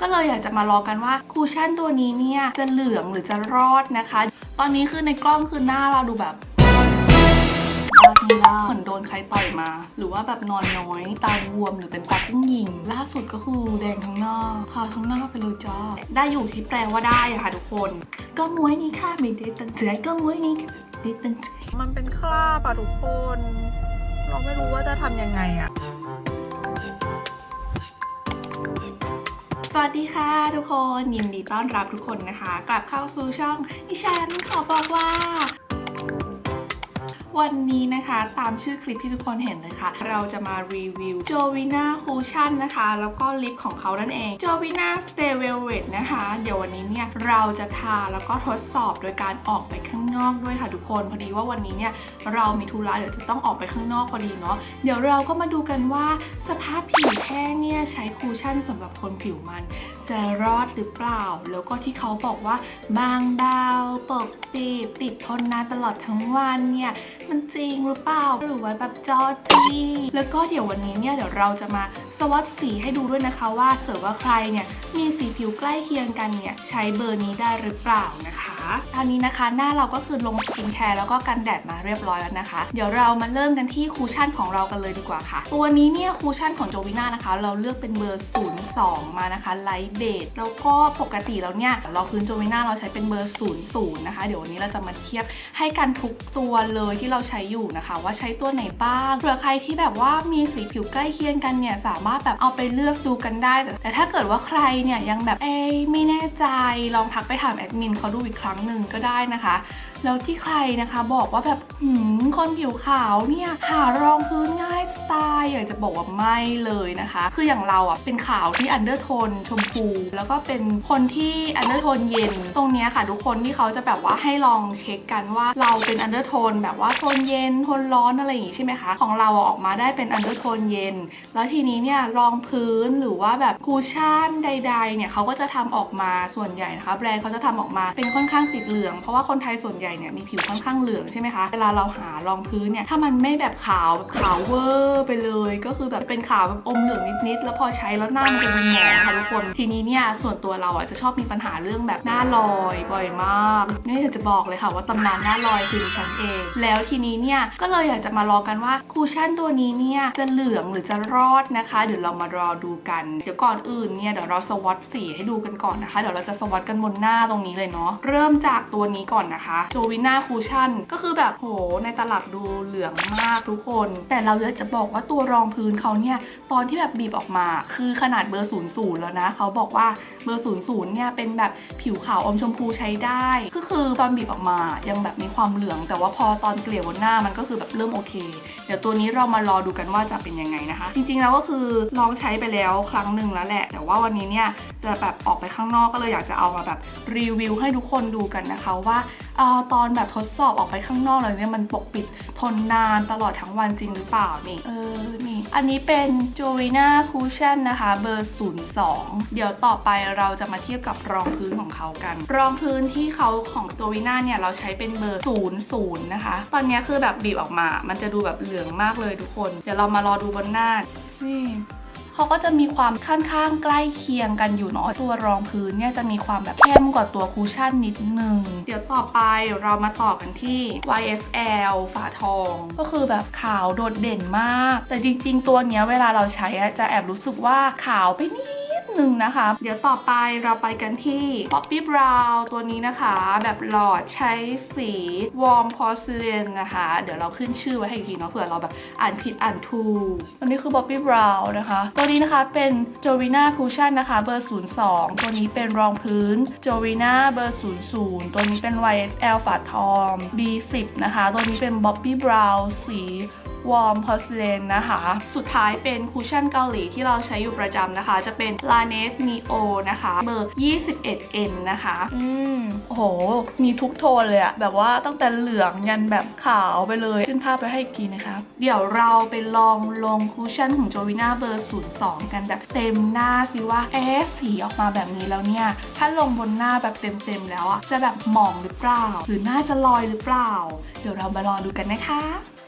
ก็เลยอยากจะมาลองกันว่าคูชั่นตัวนี้เนี่ยจะเหลืองหรือจะรอดนะคะ ตอนนี้คือในกล้องคือหน้าเราดูแบบบ้าที่ล่าเหมือนโดนใครต่อยมา หรือว่าแบบนอนน้อย ตาบวมหรือเป็นปลาพุ่งยิง ล่าสุดก็คือแดงทั้งหน้าทาทั้งหน้าไปเลยจ้าได้อยู่ที่แปลว่าได้อะค่ะทุกคน ก็มวยนี้ค่ะไม่ได้ตั้งใจก็มวยนี้ค่ะไม่ได้ตั้งใจมันเป็นคราบอะทุกคน เราไม่รู้ว่าจะทำยังไงอะ วัสดีค่ะทุกคนยินดีต้อนรับทุกคนนะคะ กลับเข้าสู่ช่องอิชันขอบอกว่า วันนี้นะคะตามชื่อคลิปที่ทุกคนเห็นเลยค่ะ เราจะมารีวิว j o v i n a Cushion นะคะ แล้วก็ลิปของเขานั่นเอง j o v i n a Stay Velvet นะคะ เดี๋ยววันนี้เนี่ยเราจะทาแล้วก็ทดสอบโดยการออกไปข้างนอกด้วยค่ะทุกคน พอดีว่าวันนี้เนี่ยเรามีธุระเดี๋ยวจะต้องออกไปข้างนอกพอดีเนาะ เดี๋ยวเราก็มาดูกันว่าสภาพผิวแห้งเนี่ยใช้คูชั่นสำหรับคนผิวมัน จะรอดหรือเปล่า แล้วก็ที่เขาบอกว่าบางเบาปกปิติดทนนานตลอดทั้งวันเนี่ยมันจริงหรือเปล่า หรือว่าแบบจอจีแล้วก็เดี๋ยววันนี้เนี่ยเดี๋ยวเราจะมาสวัสดสีให้ดูด้วยนะคะว่าเกิดว่าใครเนี่ยมีสีผิวใกล้เคียงกันเนี่ยใช้เบอร์นี้ได้หรือเปล่านะคะตอนนี้นะคะหน้าเราก็คือลงสกินแคร์แล้วก็กันแดดมาเรียบร้อยแล้วนะคะ เดี๋ยวเรามาเริ่มกันที่คูชั่นของเรากันเลยดีกว่าค่ะ ตัวนี้เนี่ยคูชั่นของโจวิน่านะคะ เราเลือกเป็นเบอร์ 02 มานะคะไลท์เบดแล้วก็ปกติแล้วเนี่ยเราพื้นโจวิน่าเราใช้เป็นเบอร์ 00 นะคะ เดี๋ยววันนี้เราจะมาเทียบให้กันทุกตัวเลยที่เราใช้อยู่นะคะ ว่าใช้ตัวไหนบ้างเผื่อใครที่แบบว่ามีสีผิวใกล้เคียงกันเนี่ยสามารถแบบเอาไปเลือกดูกันได้ แต่ถ้าเกิดว่าใครเนี่ยยังแบบเอ้ไม่แน่ใจลองทักไปถามแอดมินเขาดูอีกครั้งหนึ่งก็ได้นะคะ แล้วที่ใครนะคะบอกว่าแบบหืมคนผิวขาวเนี่ยหารองพื้นง่ายสไตล์อยากจะบอกว่าไม่เลยนะคะ คืออย่างเราอะเป็นขาวที่อันเดอร์โทนชมพู แล้วก็เป็นคนที่อันเดอร์โทนเย็น ตรงเนี้ยค่ะ ทุกคนที่เขาจะแบบว่าให้ลองเช็คกันว่าเราเป็นอันเดอร์โทนแบบว่าโทนเย็นโทนร้อนอะไรอย่างงี้ใช่ไหมคะของเราออกมาได้เป็นอันเดอร์โทนเย็น แล้วทีนี้เนี่ยรองพื้นหรือว่าแบบคูชั่นใด ๆ เนี่ยเขาก็จะทำออกมาส่วนใหญ่นะคะ แบรนด์เขาจะทำออกมาเป็นค่อนข้างติดเหลือง เพราะว่าคนไทยส่วนใหญ่เนี่ยมีผิวค่อนข้างเหลืองใช่ไหมคะ เวลาเราหารองพื้นเนี่ยถ้ามันไม่แบบขาวแบบขาวเวอร์ไปเลย ก็คือแบบเป็นขาวแบบอมเหลืองนิดๆแล้วพอใช้แล้วหน้ามันจะเป็นหมองค่ะทุกคนทีนี้เนี่ยส่วนตัวเราอะจะชอบมีปัญหาเรื่องแบบหน้าลอยบ่อยมากนี่จะบอกเลยค่ะว่าตำนานหน้าลอยคือดิฉันเอง แล้วทีนี้เนี่ยก็เลยอยากจะมาลองกันว่าคูชั่นตัวนี้เนี่ยจะเหลืองหรือจะรอดนะคะเดี๋ยวเรามารอดูกันเดี๋ยวก่อนอื่นเนี่ยเดี๋ยวเราสวอตสีให้ดูกันก่อนนะคะเดี๋ยวเราจะสวอตกันบนหน้าตรงนี้เลยเนาะเริ่มจากตัวนี้ก่อนนะคะโจวิน่าคูชั่น ก็คือแบบโหในตลับดูเหลืองมากทุกคน แต่เราอยากจะบอกว่าตัวรองพื้นเขาเนี่ย ตอนที่แบบบีบออกมา คือขนาดเบอร์ศูนย์ศูนย์แล้วนะ เขาบอกว่าเบอร์ศูนย์ศูนย์เนี่ยเป็นแบบผิวขาวอมชมพูใช้ได้ ก็คือตอนบีบออกมายังแบบมีความเหลือง แต่ว่าพอตอนเกลี่ยบนหน้ามันก็คือแบบเริ่มโอเค เดี๋ยวตัวนี้เรามารอดูกันว่าจะเป็นยังไงนะคะ จริงๆแล้วก็คือลองใช้ไปแล้วครั้งหนึ่งแล้วแหละ แต่ว่าวันนี้เนี่ยจะแบบออกไปข้างนอกก็เลยอยากจะเอามาแบบรีวิวให้ทุกคนดูกันนะคะว่าออตอนแบบทดสอบออกไปข้างนอกเลยเนี่ยมันปกปิดทนนานตลอดทั้งวันจริงหรือเปล่านี่เออนี่อันนี้เป็น j o v i n a Cushion นะคะเบอร์ 02 เดี๋ยวต่อไปเราจะมาเทียบกับรองพื้นของเขากัน รองพื้นที่เขาของ j o v i n a เนี่ยเราใช้เป็นเบอร์ 00 นะคะ ตอนนี้คือแบบบีบออกมา มันจะดูแบบเหลืองมากเลยทุกคน เดี๋ยวเรามารอดูบนหน้า นี่เขาก็จะมีความค่อนข้างใกล้เคียงกันอยู่เนาะตัวรองพื้นเนี่ยจะมีความแบบเข้มกว่าตัวคูชั่นนิดนึง เดี๋ยวต่อไปเรามาต่อกันที่ YSL ฝาทอง ก็คือแบบขาวโดดเด่นมาก แต่จริง ๆ ตัวเนี้ยเวลาเราใช้จะแอบรู้สึกว่าขาวไปนิด หนึ่งนะคะ เดี๋ยวต่อไปเราไปกันที่ Poppy Brown ตัวนี้นะคะ แบบหลอดใช้สี Warm Porcelain นะคะ เดี๋ยวเราขึ้นชื่อไว้ให้อีกทีเนาะเผื่อเราแบบอ่านผิดอ่านถูกอันนี้คือ Poppy Brown นะคะ ตัวนี้นะคะเป็น Jovina Cushion นะคะ เบอร์ 02 ตัวนี้เป็นรองพื้น Jovina เบอร์ 00 ตัวนี้เป็น YSL ฝาทอง B10 นะคะ ตัวนี้เป็น Bobby Brown สี วอร์มพอสเลนนะคะ สุดท้ายเป็นคูชั่นเกาหลีที่เราใช้อยู่ประจำนะคะ จะเป็น l a n e t Neo นะคะเบอร์ 21N นะคะ อืมโอ้โห มีทุกโทนเลยอะแบบว่าตั้งแต่เหลืองยันแบบขาวไปเลย ขึ้นภาพไปให้อีกทีนะคะ เดี๋ยวเราไปลองลงคูชั่นของ Jovina เบอร์ 02 กันแบบเต็มหน้าสิว่าเอ๊ะสีออกมาแบบนี้แล้วเนี่ย ถ้าลงบนหน้าแบบเต็มๆแล้วอะจะแบบหมองหรือเปล่า หรือหน้าจะลอยหรือเปล่า เดี๋ยวเรามาลองดูกันนะคะมา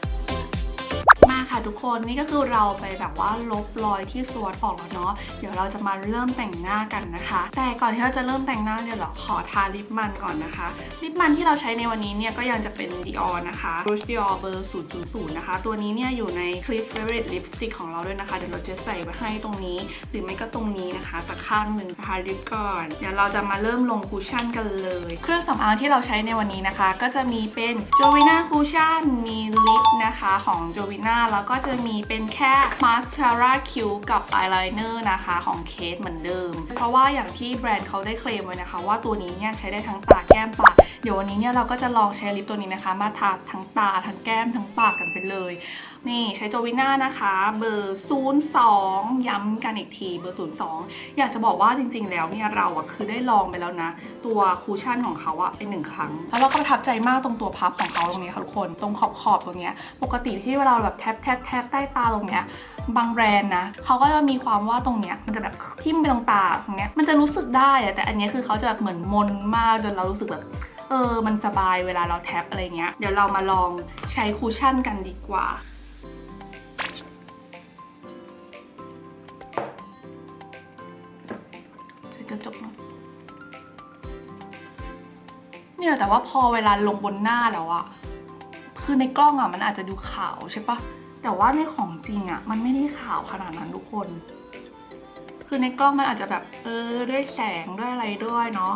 ค่ะทุกคนนี่ก็คือเราไปแบบว่าลบรอยที่สวดออกแล้วเนาะเดี๋ยวเราจะมาเริ่มแต่งหน้ากันนะคะ แต่ก่อนที่เราจะเริ่มแต่งหน้าเนี่ยเราขอทาลิปมันก่อนนะคะลิปมันที่เราใช้ในวันนี้เนี่ยก็ยังจะเป็น Dior นะคะ Rouge Dior เบอร์000นะคะ ตัวนี้เนี่ยอยู่ใน Clip Favorite Lipstick ของเราด้วยนะคะ เดี๋ยวเราจะใส่ไว้ให้ตรงนี้ หรือไม่ก็ตรงนี้นะคะ สักข้างหนึ่งนะคะลิปก่อน เดี๋ยวเราจะมาเริ่มลงคูชั่นกันเลย เครื่องสำอางที่เราใช้ในวันนี้นะคะ ก็จะมีเป็น Jovina Cushion มีลิปนะคะของ Jovina แล้วก็จะมีเป็นแค่มาสคาร่าคิ้วกับอายไลเนอร์นะคะของเคสเหมือนเดิม เพราะว่าอย่างที่แบรนด์เขาได้เคลมไว้นะคะ ว่าตัวนี้เนี่ยใช้ได้ทั้งตาแก้มปาก เดี๋ยววันนี้เนี่ยเราก็จะลองใช้ลิปตัวนี้นะคะ มาทาทั้งตาทั้งแก้มทั้งปากกันไปเลยนี่ใช้โจวิน่านะคะ เบอร์ 02 ย้ำกันอีกทีเบอร์ 02 อยากจะบอกว่าจริง ๆ แล้วเนี่ยเราอะคือได้ลองไปแล้วนะ ตัวคูชั่นของเขาอะเป็นหนึ่งครั้ง แล้วเราก็ประทับใจมากตรงตัวพับของเขาตรงนี้ค่ะทุกคน ตรงขอบขอบตรงเนี้ย ปกติที่เวลาเราแบบแทบแทบแทบใต้ตาตรงเนี้ยบางแบรนด์นะเขาก็จะมีความว่าตรงเนี้ยมันจะแบบทิ่มไปตรงตาตรงเนี้ยมันจะรู้สึกได้แต่อันนี้คือเขาจะแบบเหมือนมนมากจนเรารู้สึกแบบเออ มันสบายเวลาเราแท็บอะไรเงี้ย เดี๋ยวเรามาลองใช้คูชั่นกันดีกว่า กระจกหน่อยเนี่ยแต่ว่าพอเวลาลงบนหน้าแล้วอะคือในกล้องอะมันอาจจะดูขาวใช่ปะแต่ว่าในของจริงอะมันไม่ได้ขาวขนาดนั้นทุกคน คือในกล้องมันอาจจะแบบเออด้วยแสงด้วยอะไรด้วยเนาะ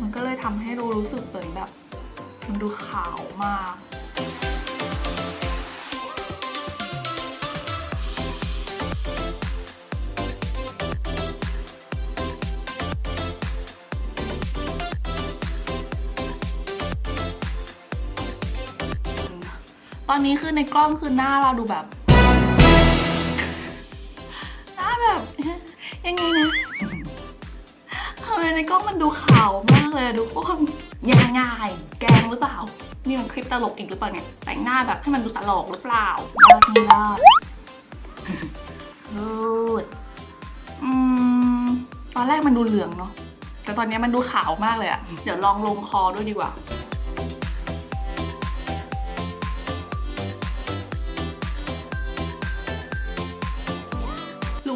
มันก็เลยทำให้เรารู้สึกเหมือนแบบ มันดูขาวมาก ตอนนี้คือในกล้องคือหน้าเราดูแบบ หน้าแบบ ยังไงนะทำไมในกล้องมันดูขาวมากเลยอะทุกคนยังไงแกงหรือเปล่า นี่มันคลิปตลกอีกหรือเปล่าเนี่ย แต่งหน้าแบบให้มันดูตลกหรือเปล่าลอดนี่ลอดรูดอืมตอนแรกมันดูเหลืองเนาะแต่ตอนนี้มันดูขาวมากเลยอะเดี๋ยวลองลงคอด้วยดีกว่า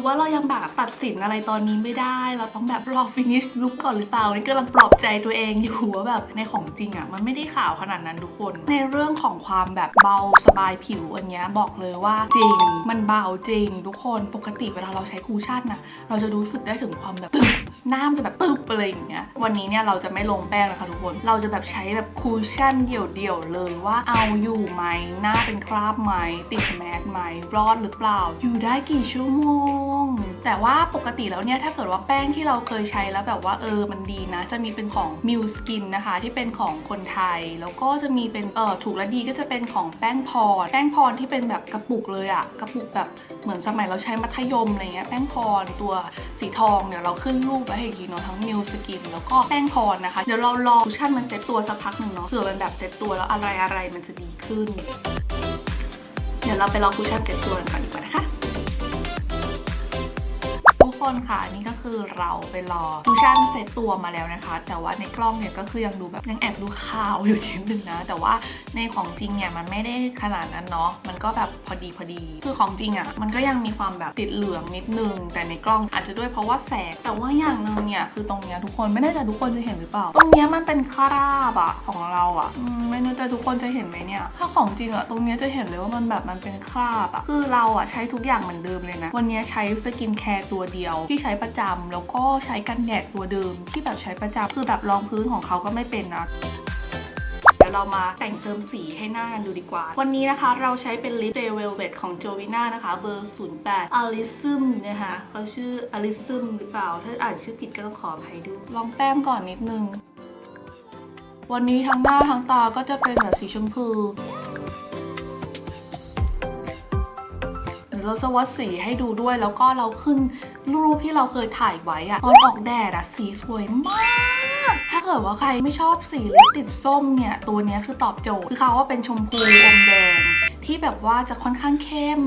ว่าเรายังแบบตัดสินอะไรตอนนี้ไม่ได้ เราต้องแบบรอฟินิชลุกก่อนหรือเปล่านี่กำลังปลอบใจตัวเองอยู่ว่าแบบในของจริงอะ่ะมันไม่ได้ขาวขนาดนั้นทุกคน ในเรื่องของความแบบเบาสบายผิวอันเนี้ยบอกเลยว่าจริง มันเบาจริง ทุกคนปกติเวลาเราใช้คูชั่นน่ะเราจะรู้สึกได้ถึงความแบบตึบ หน้ามันจะแบบตึบอะไรอย่างเงี้ยวันนี้เนี่ยเราจะไม่ลงแป้งนะคะทุกคน เราจะแบบใช้แบบคูชั่นเดี่ยวๆเลยว่าเอาอยู่ไหมหน้าเป็นคราบไหมติดแมสไหมรอดหรือเปล่า อยู่ได้กี่ชั่วโมง แต่ว่าปกติแล้วเนี่ยถ้าเกิดว่าแป้งที่เราเคยใช้แล้วแบบว่าเออมันดีนะ จะมีเป็นของ m ิ s สกินนะคะที่เป็นของคนไทย แล้วก็จะมีเป็นเออถูกและดีก็จะเป็นของแป้งพรแป้งพรที่เป็นแบบกระปุกเลยอะกระปุกแบบ เหมือนสมัยเราใช้มัธยมอะไรเงี้ยแป้งพรตัวสีทองเนี่ยเราขึ้นรูปไว้ให้อีกทีเนาะทั้งมิวสกินแล้วก็แป้งพรนะคะ เดี๋ยวเรารอคุชชั่นมันเซ็ตตัวสักพักหนึ่งเนาะเผื่อมันแบบเซ็ตตัวแล้วอะไรอะไรมันจะดีขึ้น เดี๋ยวเราไปลองคุชชั่นเซ็ตตัวกันก่อนดีกว่านะคะ คนค่ะนี่ก็คือเราไปรอคูชั่นเซตตัวมาแล้วนะคะ แต่ว่าในกล้องเนี่ยก็คือยังดูแบบยังแอบดูขาวอยู่นิดนึงนะ แต่ว่าในของจริงเนี่ยมันไม่ได้ขนาดนั้นเนาะมันก็แบบพอดีพอดี คือของจริงอะ่ะมันก็ยังมีความแบบติดเหลืองนิดนึง แต่ในกล้องอาจจะด้วยเพราะว่าแสงแต่ว่าอย่างหนึ่งเนี่ยคือตรงเนี้ยทุกคนไม่แน่ใจทุกคนจะเห็นหรือเปล่า ตรงเนี้ยมันเป็นคราบอะของเราอะอืมไม่แน่ใจทุกคนจะเห็นไหมเนี่ยถ้าของจริงอะตรงเนี้ยจะเห็นเลยว่ามันแบบมันเป็นคราบอะคือเราอะใช้ทุกอย่างเหมือนเดิมเลยนะ วันนี้ใช้สกินแคร์ตัวเดียวที่ใช้ประจำแล้วก็ใช้กันแดดตัวเดิมที่แบบใช้ประจำคือแบบรองพื้นของเขาก็ไม่เป็นนะเดี๋ยวเรามาแต่งเติมสีให้หน้ากันดูดีกว่า วันนี้นะคะเราใช้เป็นลิปเดเวลเว t ของ Jovina นะคะ เบอร์ 08 Alism นะคะเขาชื่อ Alism หรือเปล่า ถ้าอ่านชื่อผิดก็ต้องขออภัยด้วยลองแต้มก่อนนิดนึง วันนี้ทั้งหน้าทั้งตาก็จะเป็นแบบสีชมพู เดี๋ยวเราสวัสดสีให้ดูด้วย แล้วก็เราขึ้นรูปที่เราเคยถ่ายไว้อะตอนออกแดดอะสีสวยมากถ้าเกิดว่าใครไม่ชอบสีลิปติดส้มเนี่ย ตัวนี้คือตอบโจทย์ คือเขาว่าเป็นชมพูอมแดง ที่แบบว่าจะค่อนข้างเข้ม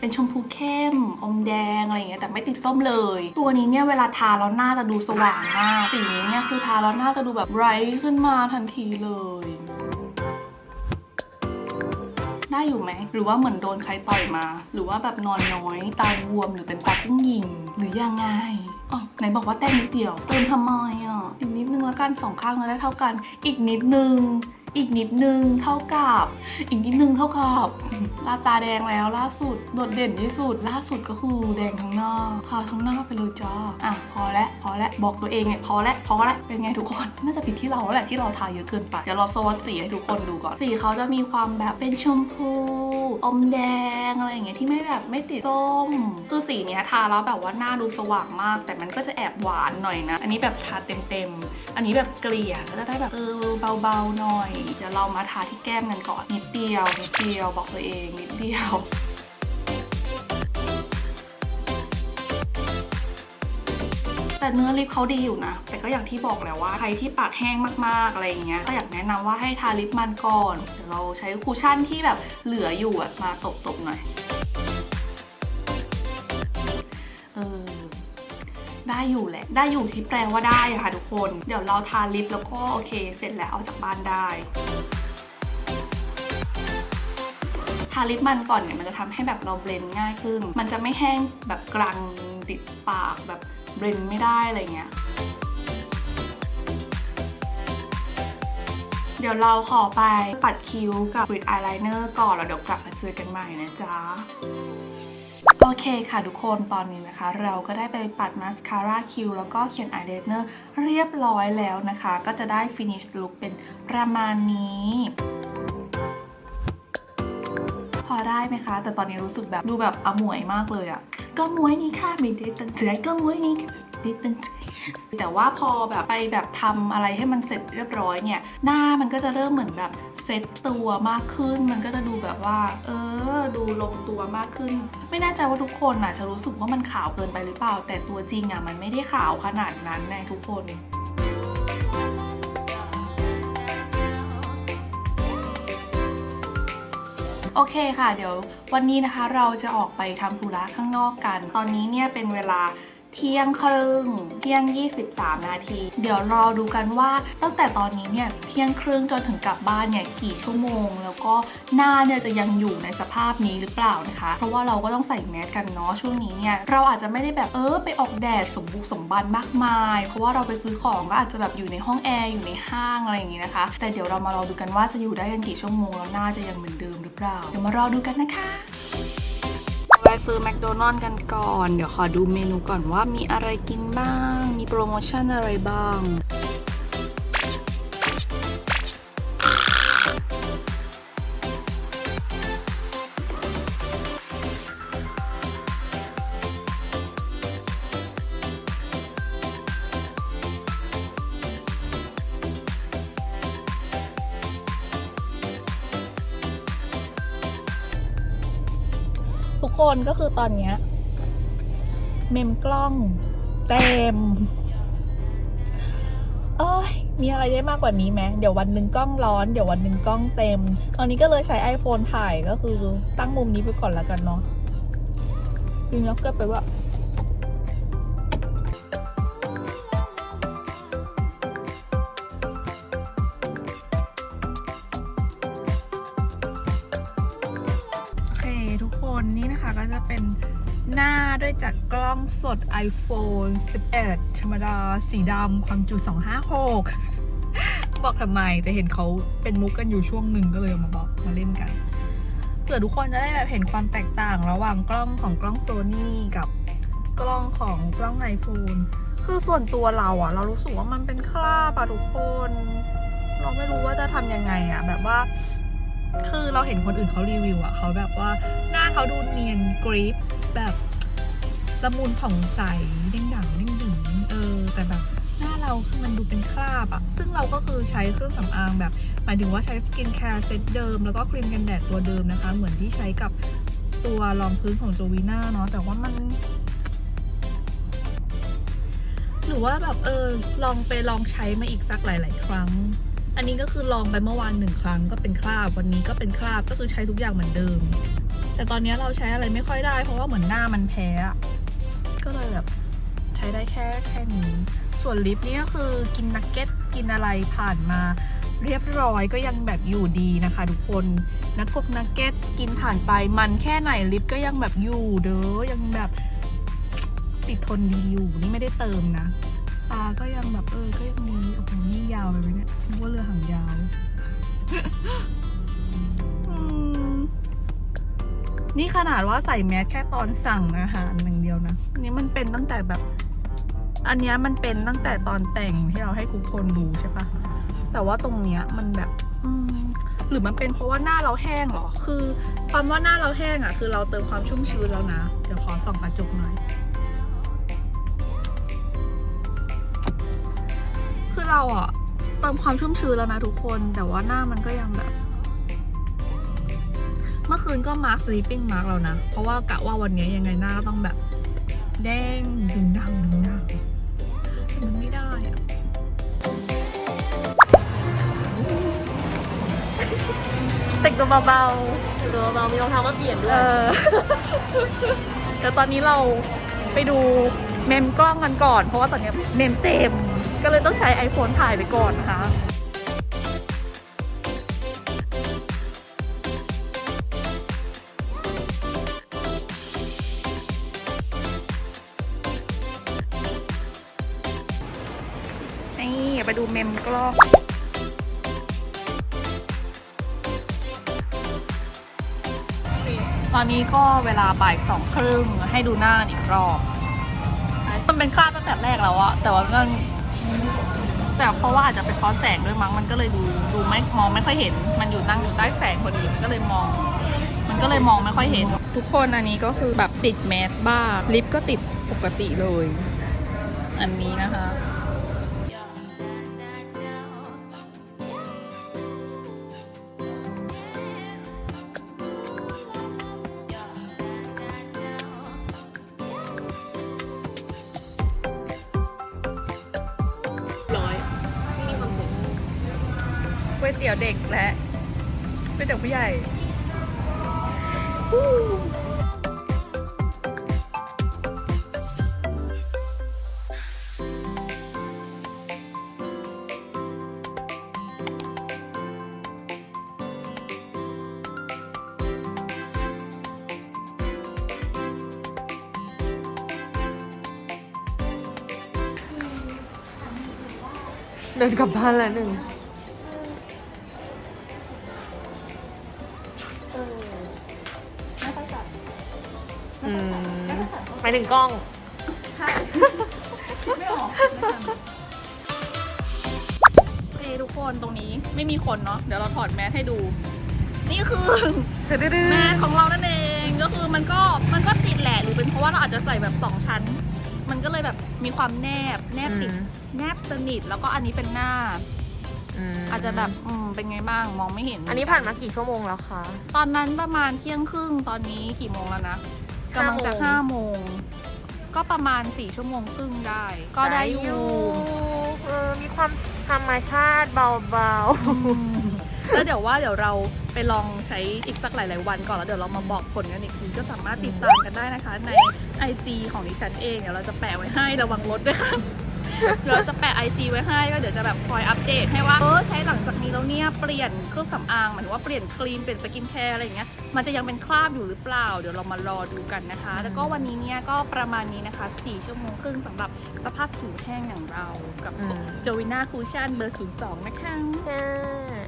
เป็นชมพูเข้ม อมแดงอะไรเงี้ยแต่ไม่ติดส้มเลย ตัวนี้เนี่ยเวลาทาแล้วหน้าจะดูสว่างมาก สีนี้เนี่ยคือทาแล้วหน้าจะดูแบบไบรท์ขึ้นมาทันทีเลย ได้อยู่ไหม หรือว่าเหมือนโดนใครต่อยมา หรือว่าแบบนอนน้อย ตาบวมหรือเป็นตากุ้งยิง หรือยังไงอ๋อไหนบอกว่าแต้มนิดเดียวเติมทำไมอะอีกนิดนึงแล้วกันสองข้างแล้วได้เท่ากัน อีกนิดนึง อีกนิดนึงเท่ากับ อีกนิดนึงเท่ากับลาตาแดงแล้วล่าสุดโดดเด่นที่สุด ล่าสุดก็คือแดงทั้งหน้าทาทั้งหน้าไปเลยจ้าอะพอแล้วพอแล้วบอกตัวเองเนี่ยพอแล้วพอแล้วเป็นไงทุกคนน่าจะผิดที่เราแหละที่เราทาเยอะเกินไปเดี๋ยวเราสวอตสีให้ทุกคนดูก่อนสีเขาจะมีความแบบเป็นชมพูอมแดงอะไรอย่างเงี้ยที่ไม่แบบไม่ติดส้มคือสีเนี้ยทาแล้วแบบว่าหน้าดูสว่างมาก แต่มันก็จะแอบหวานหน่อยนะ อันนี้แบบทาเต็มๆอันนี้แบบเกลี่ยก็จะได้แบบเออเบาๆหน่อยเดี๋ยวเรามาทาที่แก้มกันก่อนนิดเดียวนิดเดียวบอกตัวเองนิดเดียวแต่เนื้อลิปเขาดีอยู่นะ แต่ก็อย่างที่บอกแหล้วว่าใครที่ปากแห้งมากๆอะไรอย่างเงี้ย ก็อยากแนะนำว่าให้ทาลิปมันก่อน เดี๋ยวเราใช้คูชั่นที่แบบเหลืออยู่มาตบๆหน่อย ได้อยู่แหละ ได้อยู่ที่แปลว่าได้ค่ะทุกคน เดี๋ยวเราทาลิปแล้วก็โอเค เสร็จแล้วเอาจากบ้านได้ทาลิปมันก่อนเนี่ยมันจะทำให้แบบเราเบลนด์ง่ายขึ้น มันจะไม่แห้งแบบกรังติดปากแบบเบลนด์ไม่ได้อะไรเงี้ย เดี๋ยวเราขอไปปัดคิ้วกับ Grit Eyeliner ก่อนแล้วเดี๋ยวกลับมาเจอกันใหม่นะจ๊ะ อเคค่ะทุกคนตอนนี้นะคะ เราก็ได้ไปปัดมาสคาร่าคิวแล้วก็เขียนอายไลเนอร์เรียบร้อยแล้วนะคะ ก็จะได้ฟินิชลุคเป็นประมาณนี้พอได้ไหมคะ แต่ตอนนี้รู้สึกแบบดูแบบอมวยมากเลยอะ่ะ ก็มวยนี่ค่ะไม่ได้ตั้งใจก็มวยนี่ค่ะไม่ตั้งใจแต่ว่าพอแบบไปแบบทำอะไรให้มันเสร็จเรียบร้อยเนี่ย หน้ามันก็จะเริ่มเหมือนแบบ เซ็ตตัวมากขึ้น มันก็จะดูแบบว่า เออ ดูลงตัวมากขึ้น ไม่แน่ใจว่าทุกคนอะจะรู้สึกว่ามันขาวเกินไปหรือเปล่า แต่ตัวจริงอะมันไม่ได้ขาวขนาดนั้นนะทุกคนโอเคค่ะ เดี๋ยววันนี้นะคะเราจะออกไปทำธุระข้างนอกกัน ตอนนี้เนี่ยเป็นเวลา เที่ยงครึ่ง เที่ยง 23 นาที เดี๋ยวรอดูกันว่าตั้งแต่ตอนนี้เนี่ยเที่ยงครึ่งจนถึงกลับบ้านเนี่ยกี่ชั่วโมง แล้วก็หน้าเนี่ยจะยังอยู่ในสภาพนี้หรือเปล่านะคะ เพราะว่าเราก็ต้องใส่แมสกันเนาะช่วงนี้เนี่ยเราอาจจะไม่ได้แบบเออไปออกแดดสมบุกสมบันมากมาย เพราะว่าเราไปซื้อของก็อาจจะแบบอยู่ในห้องแอร์อยู่ในห้างอะไรอย่างงี้นะคะ แต่เดี๋ยวเรามารอดูกันว่าจะอยู่ได้กันกี่ชั่วโมงแล้วหน้าจะยังเหมือนเดิมหรือเปล่า เดี๋ยวมารอดูกันนะคะ แวะซื้อแมคโดนัลล์กันก่อน เดี๋ยวขอดูเมนูก่อนว่ามีอะไรกินบ้าง มีโปรโมชั่นอะไรบ้าง คนก็คือตอนเนี้ยเมมกล้องเต็ม เอ้ย มีอะไรได้มากกว่านี้ไหมเดี๋ยววันหนึ่งกล้องร้อน เดี๋ยววันหนึ่งกล้องเต็ม ตอนนี้ก็เลยใช้ iPhone ถ่ายก็คือตั้งมุมนี้ไปก่อนแล้วกันเนาะยิมแล้วก็ไปว่า นนี่นะคะก็จะเป็นหน้าด้วยจากกล้องสด iPhone 11 ธรรมดาสีดำความจุ 256 บอกทำไม แต่เห็นเขาเป็นมุกกันอยู่ช่วงหนึ่งก็เลยเอามาบอกมาเล่นกันเผื่อทุกคนจะได้แบบเห็นความแตกต่างระหว่างกล้องของกล้องโซนี่กับกล้องของกล้อง iPhone คือส่วนตัวเราอะเรารู้สึกว่ามันเป็นคราบอะทุกคน เราไม่รู้ว่าจะทำยังไงอะแบบว่า คือเราเห็นคนอื่นเขารีวิวอะเขาแบบว่าหน้าเขาดูเนียนกริปแบบละมุนผ่องใสเด้งดังเด้งดึงเออ แต่แบบหน้าเราคือมันดูเป็นคราบอะซึ่งเราก็คือใช้เครื่องสำอางแบบหมายถึงว่าใช้สกินแคร์เซตเดิม แล้วก็ครีมกันแดดตัวเดิมนะคะ เหมือนที่ใช้กับตัวรองพื้นของโจวีน่าเนาะแต่ว่ามันหรือว่าแบบเออลองไปลองใช้มาอีกสักหลาย ๆ ครั้ง อันนี้ก็คือลองไปเมื่อวานหนึ่งครั้งก็เป็นคราบ วันนี้ก็เป็นคราบก็คือใช้ทุกอย่างเหมือนเดิม แต่ตอนนี้เราใช้อะไรไม่ค่อยได้ เพราะว่าเหมือนหน้ามันแพ้ก็เลยแบบใช้ได้แค่แค่นี้ ส่วนลิปนี่ก็คือกินนักเก็ตกินอะไรผ่านมาเรียบร้อยก็ยังแบบอยู่ดีนะคะ ทุกคนนักกบนักเก็ตกินผ่านไปมันแค่ไหนลิฟต์ก็ยังแบบอยู่เด้อยังแบบติดทนดีอยู่นี่ไม่ได้เติมนะ ตาก็ยังแบบเออ ก็ยังดีโอ้โหนี่ยาวไปไหมเนี่ยนึกว่าเรือหางยาวนี่ขนาดว่าใส่แมสแค่ตอนสั่งอาหารอย่างเดียวนะอันนี่มันเป็นตั้งแต่แบบ อันเนี้ยมันเป็นตั้งแต่ตอนแต่งที่เราให้ทุกคนดูใช่ปะแต่ว่าตรงเนี้ยมันแบบหรือมันเป็นเพราะว่าหน้าเราแห้งเหรอ คือความว่าหน้าเราแห้งอะ คือเราเติมความชุ่มชื้นแล้วนะ เดี๋ยวขอส่องกระจกหน่อย เราอะเติมความชุ่มชื้นแล้วนะทุกคน แต่ว่าหน้ามันก็ยังแบบ เมื่อคืนก็มาร์คสลีปปิ้งมาร์กแล้วนะ เพราะว่ากะว่าวันนี้ยังไงหน้าก็ต้องแบบ แดงดึงดังดึงดังแต่มันไม่ได้อะแต่งตัวเบาตัวเรามีรองเท้ามาเปลี่ยนๆด้วเอยอเดี๋ยวตอนนี้เราไปดูเมมกล้องกันก่อน เพราะว่าตอนนี้เมมเต็ม ก็เลยต้องใช้ iPhone ถ่ายไปก่อนนะคะนี่ไปดูเมมกล้องตอนนี้ก็เวลาบ่ายสองครึ่งให้ดูหน้าอีกรอบ มันเป็นคราบตั้งแต่แรกแล้วอะแต่ว่าก็ แต่เพราะว่าอาจจะเป็นเพราะแสงด้วยมั้งมันก็เลยดูดูไม่มองไม่ค่อยเห็น มันอยู่นั่งอยู่ใต้แสงพอดีมันก็เลยมอง มันก็เลยมองไม่ค่อยเห็น ทุกคนอันนี้ก็คือแบบติดแมสบ้างลิปก็ติดปกติเลย อันนี้นะคะ วยเตี๋ยวเด็กและก๋วยเตี๋ยวผู้ใหญ่เดินกลับบ้านแล้วหนึ่ง อืมหมายถึงกล้องไม่ออกโอเคทุกคนตรงนี้ไม่มีคนเนาะ เดี๋ยวเราถอดแมสให้ดู นี่คือ แมสของเรานั่นเอง ก็คือมันก็มันก็ติดแหละหรือเป็นเพราะว่าเราอาจจะใส่แบบสองชั้น มันก็เลยแบบมีความแนบแนบติด อืม แนบสนิทแล้วก็อันนี้เป็นหน้า อาจจะแบบอืมเป็นไงบ้างมองไม่เห็น อันนี้ผ่านมากี่ชั่วโมงแล้วคะ ตอนนั้นประมาณเที่ยงครึ่งตอนนี้กี่โมงแล้วนะ กำลังจะห้าห้าโมโมงงก็ประมาณสี่ชั่วโมงครึ่งได้ ก็ได้อยู่เออมีความธรรมชาติเบาอืมแล้วเดี๋ยวว่าเดี๋ยวเราไปลองใช้อีกสักหลาย ๆ วันก่อนแล้วเดี๋ยวเรามาบอกผลกันอีกทีก็สามารถติดตามกันได้นะคะ ใน IG ของดิฉันเองเดี๋ยวเราจะแปะไว้ให้ระวังรถด้วยค่ะ เดี๋ยวเราจะแปะ IG ไว้ให้ก็เดี๋ยวจะแบบคอยอัปเดตให้ว่าเออใช้หลังจากนี้แล้วเนี่ยเปลี่ยนเครื่องสำอางหมายถึงว่าเปลี่ยนครีมเปลี่ยนสกินแคร์อะไรอย่างเงี้ยมันจะยังเป็นคราบอยู่หรือเปล่า เดี๋ยวเรามารอดูกันนะคะ แล้วก็วันนี้เนี่ยก็ประมาณนี้นะคะ 4 ชั่วโมงครึ่งสำหรับสภาพผิวแห้งอย่างเรากับอืมจวิน่าคูชั่นเบอร์02นะคะๆค่ะ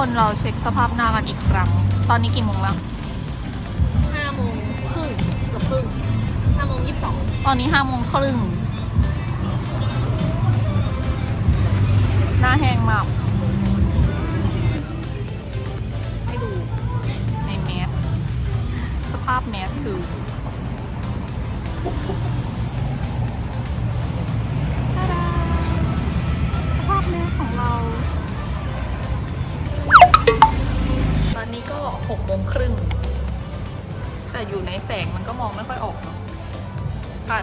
คนเราเช็คสภาพหน้ากันอีกครั้ง ตอนนี้กี่โมงแล้ว ห้าโมงครึ่งเกือบครึ่งห้าโมงยี่สิบสองตอนนี้ห้าโมงครึ่ง หน้าแห้งมาก ให้ดูในแมส สภาพแมสคือ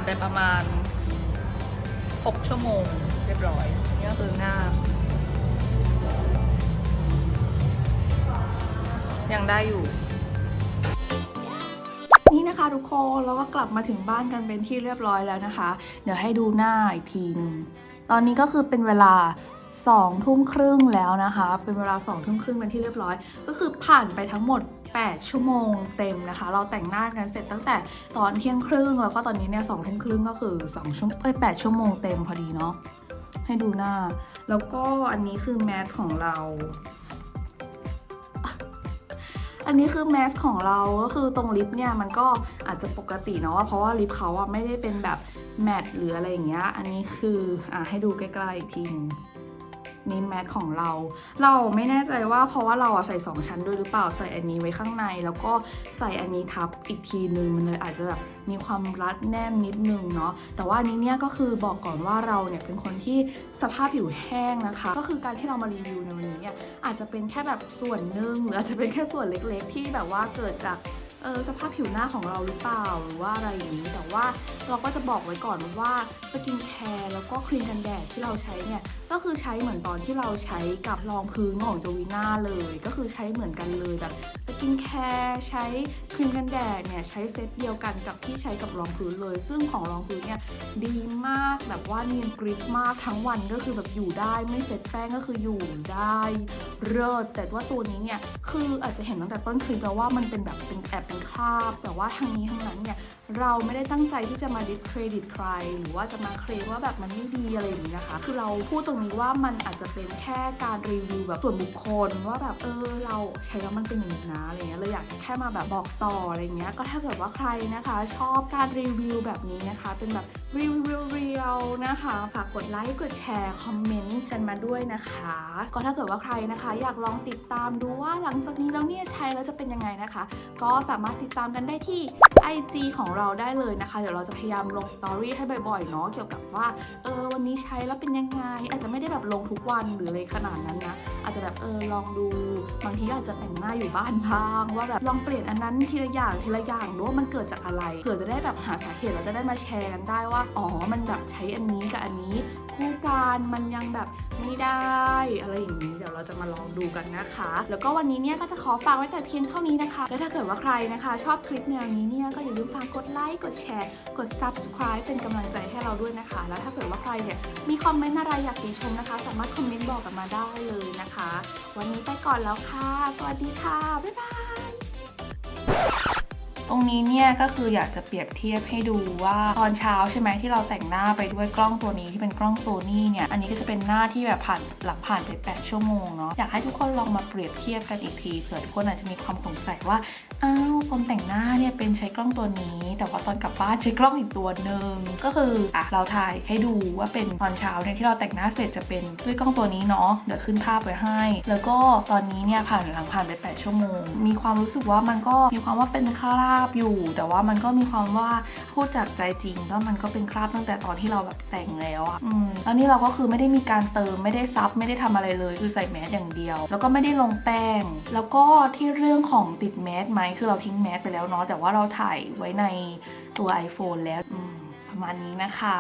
ไปประมาณ 6 ชั่วโมงเรียบร้อย นี่ก็คือหน้า ยังได้อยู่นี่นะคะทุกคนเราก็กลับมาถึงบ้านกันเป็นที่เรียบร้อยแล้วนะคะ เดี๋ยวให้ดูหน้าอีกทีหนึงตอนนี้ก็คือเป็นเวลาสองทุ่มครึ่งแล้วนะคะ เป็นเวลาสองทุ่มครึ่งเป็นที่เรียบร้อย ก็คือผ่านไปทั้งหมด 8 ชั่วโมงเต็มนะคะ เราแต่งหน้ากันเสร็จตั้งแต่ตอนเที่ยงครึ่งแล้วก็ตอนนี้เนี่ยสองทุ่มครึ่งก็คือ2ชั่วเอ้ย8ชั่วโมงเต็มพอดีเนาะให้ดูหน้า แล้วก็อันนี้คือแมสของเรา อันนี้คือแมสของเราก็คือตรงลิปเนี่ยมันก็อาจจะปกติเนาะเพราะว่าลิปเขาอะไม่ได้เป็นแบบแมตต์หรืออะไรอย่างเงี้ย อันนี้คืออะให้ดูใกล้ๆอีกทีนึง นี่แมสของเรา เราไม่แน่ใจว่าเพราะว่าเราอะใส่สองชั้นด้วยหรือเปล่าใส่อันนี้ไว้ข้างใน แล้วก็ใส่อันนี้ทับอีกทีนึงมันเลยอาจจะแบบมีความรัดแน่นนิดนึงเนาะแต่ว่านนี้เนี่ยก็คือบอกก่อนว่าเราเนี่ยเป็นคนที่สภาพผิวแห้งนะคะ ก็คือการที่เรามารีวิวในวันนี้เนี่ยอาจจะเป็นแค่แบบส่วนหนึ่งหรืออาจจะเป็นแค่ส่วนเล็กๆ ที่แบบว่าเกิดจากเออสภาพผิวหน้าของเราหรือเปล่าหรือว่าอะไรอย่างนี้ แต่ว่าเราก็จะบอกไว้ก่อนว่าสกินแคร์แล้วก็ครีมกันแดดที่เราใช้เนี่ยก็คือใช้เหมือนตอนที่เราใช้กับรองพื้นของจวีน่าเลย ก็คือใช้เหมือนกันเลยแบบสกินแคร์ใช้ครีมกันแดดเนี่ยใช้เซตเดียวกันกับที่ใช้กับรองพื้นเลย ซึ่งของรองพื้นเนี่ยดีมากแบบว่าเนียนกริปมากทั้งวันก็คือแบบอยู่ได้ไม่เซตแป้งก็คืออยู่ได้เลิศแต่ว่าตัวนี้เนี่ยคืออาจจะเห็นตั้งแต่ต้นคลิปแล้วว่ามันเป็นแบบเป็นแอบเป็นคราบ แต่ว่าทั้งนี้ทั้งนั้นเนี่ยเราไม่ได้ตั้งใจที่จะมา discredit ใคร หรือว่าจะมาเคลมว่าแบบมันไม่ดีอะไรอย่างนี้นะคะ คือเราพูดตรงนี้ว่ามันอาจจะเป็นแค่การรีวิวแบบส่วนบุคคลว่าแบบเออเราใช้แล้วมันเป็นอย่างนี้นะอะไรเงี้ยเลยอยากแค่มาแบบบอกต่ออะไรเงี้ยก็ถ้าเกิดว่าใครนะคะ ชอบการรีวิวแบบนี้นะคะ เป็นแบบรีวิวเรียวนะคะฝากกดไลค์กดแชร์คอมเมนต์กันมาด้วยนะคะ ก็ถ้าเกิดว่าใครนะคะ อยากลองติดตามดูว่าหลังจากนี้แล้วเนี่ยใช้แล้วจะเป็นยังไงนะคะ ก็สามารถติดตามกันได้ที่ IG ของเราได้เลยนะคะ เดี๋ยวเราจะพยายามลงสตอรี่ให้บ่อยๆเนาะเกี่ยวกับว่าเออวันนี้ใช้แล้วเป็นยังไงอาจจะไม่ได้แบบลงทุกวันหรืออะไรขนาดนั้นนะ อาจจะแบบเออลองดู บางทีก็อาจจะแต่งหน้าอยู่บ้านบ้าง ว่าแบบลองเปลี่ยนอันนั้นทีละอย่างทีละอย่างดูว่ามันเกิดจากอะไรเผื่อจะได้แบบหาสาเหตุเราจะได้มาแชร์กันได้ว่า อ๋อ มันแบบใช้อันนี้กับอันนี้คู่กันมันยังแบบ ไม่ได้อะไรอย่างนี้เดี๋ยวเราจะมาลองดูกันนะคะ แล้วก็วันนี้เนี่ยก็จะขอฝากไว้แต่เพียงเท่านี้นะคะแล้วถ้าเกิดว่าใครนะคะ ชอบคลิปแนวนี้เนี่ยก็อย่าลืมฝากกดไลค์กดแชร์ กด subscribe เป็นกำลังใจให้เราด้วยนะคะ แล้วถ้าเกิดว่าใครเนี่ยมีคอมเมนต์อะไรอยากติชมนะคะ สามารถคอมเมนต์บอกกันมาได้เลยนะคะ วันนี้ไปก่อนแล้วค่ะ สวัสดีค่ะบ๊ายบาย ตรงนี้เนี่ยก็คืออยากจะเปรียบเทียบให้ดูว่าตอนเช้าใช่ไหมที่เราแต่งหน้าไปด้วยกล้องตัวนี้ที่เป็นกล้องโซนี่เนี่ยอันนี้ก็จะเป็นหน้าที่แบบผ่านหลังผ่านไป 8 ชั่วโมงเนาะอยากให้ทุกคนลองมาเปรียบเทียบกันอีกทีเผื่อทุกคนอาจจะมีความสงสัยว่าอ้าวตอนแต่งหน้าเนี่ยเป็นใช้กล้องตัวนี้ แต่ว่าตอนกลับบ้านใช้กล้องอีกตัวหนึ่งก็คืออะเราถ่ายให้ดูว่าเป็นตอนเช้าเนี่ยที่เราแต่งหน้าเสร็จจะเป็นด้วยกล้องตัวนี้เนาะเดี๋ยวขึ้นภาพไว้ให้ แล้วก็ตอนนี้เนี่ยผ่านหลังผ่านไป 8 ชั่วโมง มีความรู้สึกว่ามันก็มีความว่าเป็นคราบอยู่ แต่ว่ามันก็มีความว่าพูดจากใจจริงก็มันก็เป็นคราบตั้งแต่ตอนที่เราแบบแต่งแล้วอะอืมแล้วนี่เราก็คือไม่ได้มีการเติมไม่ได้ซับไม่ได้ทำอะไรเลย คือใส่แมสอย่างเดียว แล้วก็ไม่ได้ลงแป้ง แล้วก็ที่เรื่องของติดแมสไหมคือเราทิ้งแมสไปแล้วเนาะแต่ว่าเราถ่ายไว้ในตัว iPhone แล้วอืมประมาณนี้นะคะ